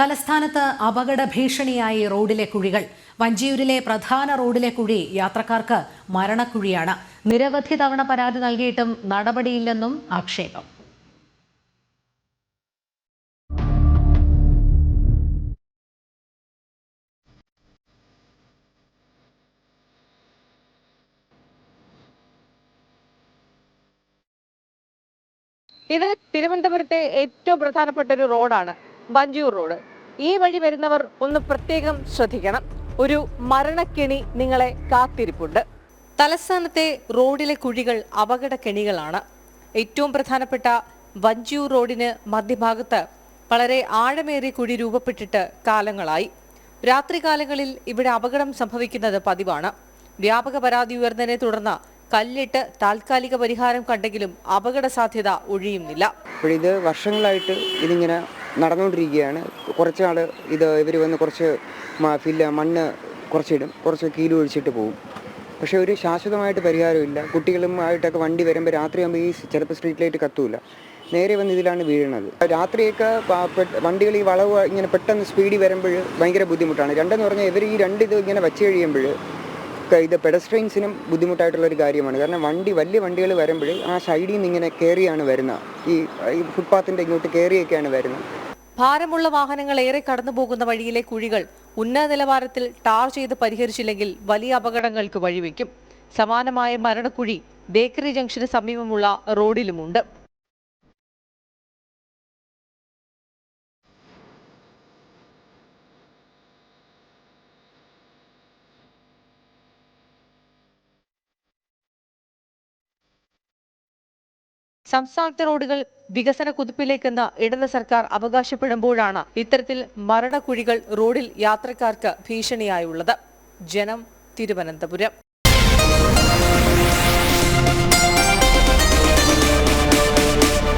തലസ്ഥാനത്ത് അപകട ഭീഷണിയായി റോഡിലെ കുഴികൾ. വഞ്ചിയൂരിലെ പ്രധാന റോഡിലെ കുഴി യാത്രക്കാർക്ക് മരണക്കുഴിയാണ്. നിരവധി തവണ പരാതി നൽകിയിട്ടും നടപടിയില്ലെന്നും ആക്ഷേപം. ഇത് തിരുവനന്തപുരത്തെ ഏറ്റവും പ്രധാനപ്പെട്ട ഒരു റോഡാണ് വഞ്ചിയൂർ റോഡ്. ഈ വഴി വരുന്നവർ ഒന്ന് പ്രത്യേകം ശ്രദ്ധിക്കണം. ഒരു മരണക്കെണി നിങ്ങളെ കാത്തിരിപ്പുണ്ട്. തലസ്ഥാനത്തെ റോഡിലെ കുഴികൾ അപകട കെണികളാണ്. ഏറ്റവും പ്രധാനപ്പെട്ട വഞ്ചിയൂർ റോഡിന് മധ്യഭാഗത്ത് വളരെ ആഴമേറിയ കുഴി രൂപപ്പെട്ടിട്ട് കാലങ്ങളായി. രാത്രികാലങ്ങളിൽ ഇവിടെ അപകടം സംഭവിക്കുന്നത് പതിവാണ്. വ്യാപക പരാതി ഉയർന്നതിനെ തുടർന്ന് കല്ലിട്ട് താൽക്കാലിക പരിഹാരം കണ്ടെങ്കിലും അപകട സാധ്യത ഒഴിയുന്നില്ല. ഇത് വർഷങ്ങളായിട്ട് ഇതിങ്ങനെ നടന്നുകൊണ്ടിരിക്കുകയാണ്. കുറച്ച് നാൾ ഇത് ഇവർ വന്ന് കുറച്ച് ഫില്ല മണ്ണ് കുറച്ചിടും. കുറച്ച് കീൽ ഒഴിച്ചിട്ട് പോകും പക്ഷെ ഒരു ശാശ്വതമായിട്ട് പരിഹാരമില്ല. കുട്ടികളുമായിട്ടൊക്കെ വണ്ടി വരുമ്പോൾ രാത്രിയാകുമ്പോൾ ഈ ചിലപ്പോൾ സ്ട്രീറ്റ് ലൈറ്റ് കത്തൂല. നേരെ വന്ന് ഇതിലാണ് വീഴുന്നത്. രാത്രിയൊക്കെ വണ്ടികൾ ഈ വളവ് ഇങ്ങനെ പെട്ടെന്ന് സ്പീഡിൽ വരുമ്പോൾ ഭയങ്കര ബുദ്ധിമുട്ടാണ്. രണ്ടെന്ന് പറഞ്ഞാൽ ഇവർ ഈ രണ്ട് ഇത് ഇങ്ങനെ വെച്ച് കഴിയുമ്പോൾ ഇത് പെഡസ്ട്രെയിൻസിനും ബുദ്ധിമുട്ടായിട്ടുള്ള ഒരു കാര്യമാണ്. കാരണം വണ്ടി വലിയ വണ്ടികൾ വരുമ്പോൾ ആ സൈഡിൽ നിന്ന് ഇങ്ങനെ കയറിയാണ് വരുന്നത്. ഈ ഫുട്പാത്തിന്റെ ഇങ്ങോട്ട് കയറിയൊക്കെയാണ് വരുന്നത്. ഭാരമുള്ള വാഹനങ്ങൾ ഏറെ കടന്നു പോകുന്ന വഴിയിലെ കുഴികൾ ഉന്നത നിലവാരത്തിൽ ടാർ ചെയ്ത് പരിഹരിച്ചില്ലെങ്കിൽ വലിയ അപകടങ്ങൾക്ക് വഴിവെക്കും. സമാനമായ മരണക്കുഴി ബേക്കറി ജംഗ്ഷന് സമീപമുള്ള റോഡിലുമുണ്ട്. സംസ്ഥാനത്തെ റോഡുകൾ വികസന കുതിപ്പിലേക്കെന്ന് ഇടത് സർക്കാർ അവകാശപ്പെടുമ്പോഴാണ് ഇത്തരത്തിൽ മരണക്കുഴികൾ റോഡിൽ യാത്രക്കാർക്ക് ഭീഷണിയായുള്ളത്. ജനം തിരുവനന്തപുരം.